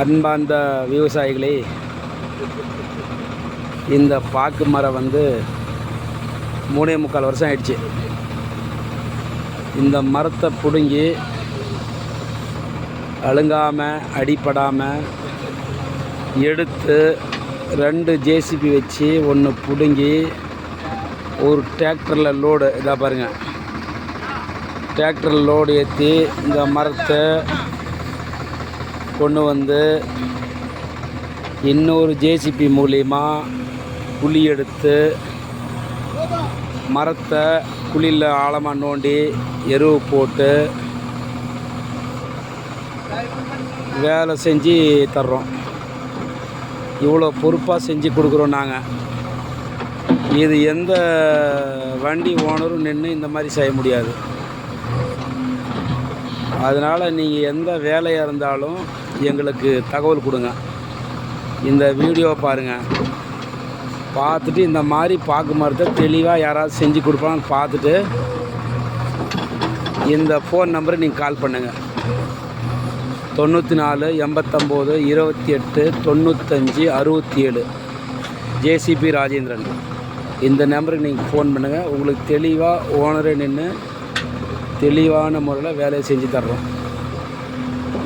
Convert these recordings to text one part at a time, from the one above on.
அன்பார்ந்த விவசாயிகளே இந்த பாக்கு மரம் வந்து மூணே முக்கால் வருஷம் ஆயிடுச்சு. இந்த மரத்தை பிடுங்கி அழுங்காமல் அடிப்படாமல் எடுத்து ரெண்டு ஜேசிபி வச்சு ஒன்று பிடுங்கி ஒரு டிராக்டரில் லோடு இதாக பாருங்கள் டிராக்டர் லோடு ஏற்றி இந்த மரத்தை கொண்டு வந்து இன்னொரு ஜேசிபி மூலிமா குழி எடுத்து மரத்தை குழியில் ஆழமாக நோண்டி எருவு போட்டு வேலை செஞ்சு தர்றோம். இவ்வளோ பொறுப்பாக செஞ்சு கொடுக்குறோம் நாங்கள் இது எந்த வண்டி ஓனரும் நின்று இந்த மாதிரி செய்ய முடியாது. அதனால் நீங்கள் எந்த வேலையாக இருந்தாலும் எங்களுக்கு தகவல் கொடுங்க. இந்த வீடியோ பாருங்கள் பார்த்துட்டு இந்த மாதிரி பாக்கு மரத்தை தெளிவாக யாராவது செஞ்சு கொடுப்பாங்கன்னு பார்த்துட்டு இந்த ஃபோன் நம்பரை நீங்கள் கால் பண்ணுங்கள் தொண்ணூற்றி நாலு எண்பத்தொம்போது இருபத்தி எட்டு தொண்ணூத்தஞ்சு அறுபத்தி ஏழு ஜேசிபி ராஜேந்திரன். இந்த நம்பருக்கு நீங்கள் ஃபோன் பண்ணுங்கள் உங்களுக்கு தெளிவாக ஓனரே நின்று தெளிவான முறையில் வேலையை செஞ்சு தர்றோம்.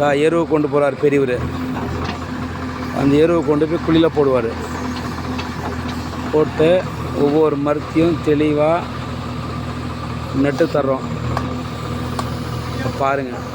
எருவு கொண்டு போகிறார் பெரியவர். அந்த எருவை கொண்டு போய் குழியில் போடுவார். போட்டு ஒவ்வொரு மரத்தையும் தெளிவாக நட்டு தர்றோம். பாருங்கள்